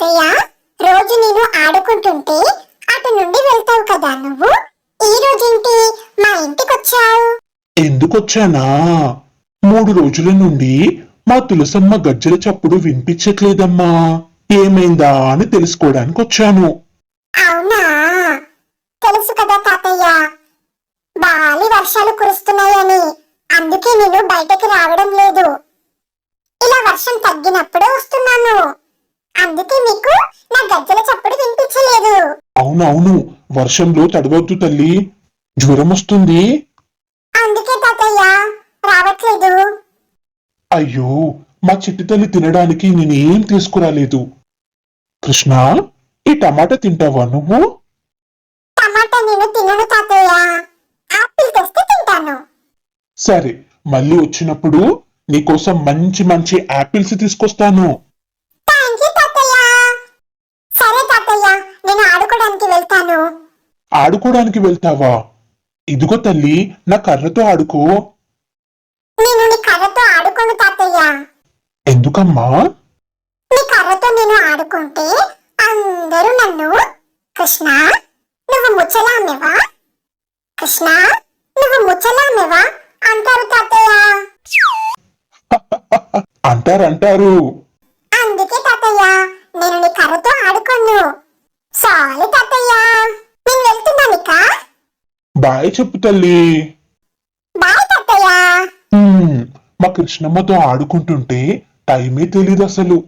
తాతయ్య రోజు నేను ఆడుకుంటుంటే అటు నుండి వెళ్తావు కదా నువ్వు? ఈ రోజేంటి? మా ఇంటికి వచ్చావు ఎందుకొచ్చానా? మూడు రోజుల నుండి మా తులసమ్మ గజ్జల చప్పుడు వినిపించట్లేదమ్మా. ఏమైందా అని తెలుసుకోవడానికి వచ్చాను అవునా? తెలుసు కదా తాతయ్య. భారీ వర్షాలు కురుస్తున్నాయని. అందుకే నేను బయటకు రావడం లేదు. అవునవును వర్షంలో తడవద్దు తల్లి. జ్వరం వస్తుంది అందుకే తాతయ్య రావట్లేదు. అయ్యో మా చిట్టి తల్లి తినడానికి నేనేం తీసుకురాలేదు. కృష్ణ ఈ టమాటా తింటావా నువ్వు? టమాటా నేను తినను తాతయ్య. ఆపిల్ తెస్తే తింటాను. సరే మళ్ళీ వచ్చినప్పుడు నీకోసం మంచి మంచి యాపిల్స్ తీసుకొస్తాను థ్యాంక్ యూ తాతయ్య సరే తాతయ్య నేను ఆడుకోవడానికి వెళ్తాను ఆడుకోవడానికి వెళ్తావా? ఇదిగో తల్లి నా కర్రతో ఆడుకో. నేను నీ కర్రతో ఆడుకోను తాతయ్య. ఎందుకమ్మా? నీ కర్రతో నేను ఆడుకుంటే అందరూ నన్ను కృష్ణ నువ్వు ముచ్చలామెవా? కృష్ణ నువ్వు ముచ్చలామెవా? అంటారు తాతయ్య. అంటారంటారు. అందుకే తాతయ్య నేను నీ కర్రతో ఆడుకోను. సారీ తాతయ్య. నేను వెళ్తున్నాను ఇక బాయ్ చెప్పు తల్లి. బాయ్ తాతయ్య. మా కృష్ణమ్మతో ఆడుకుంటుంటే టైమే తెలీదు అసలు.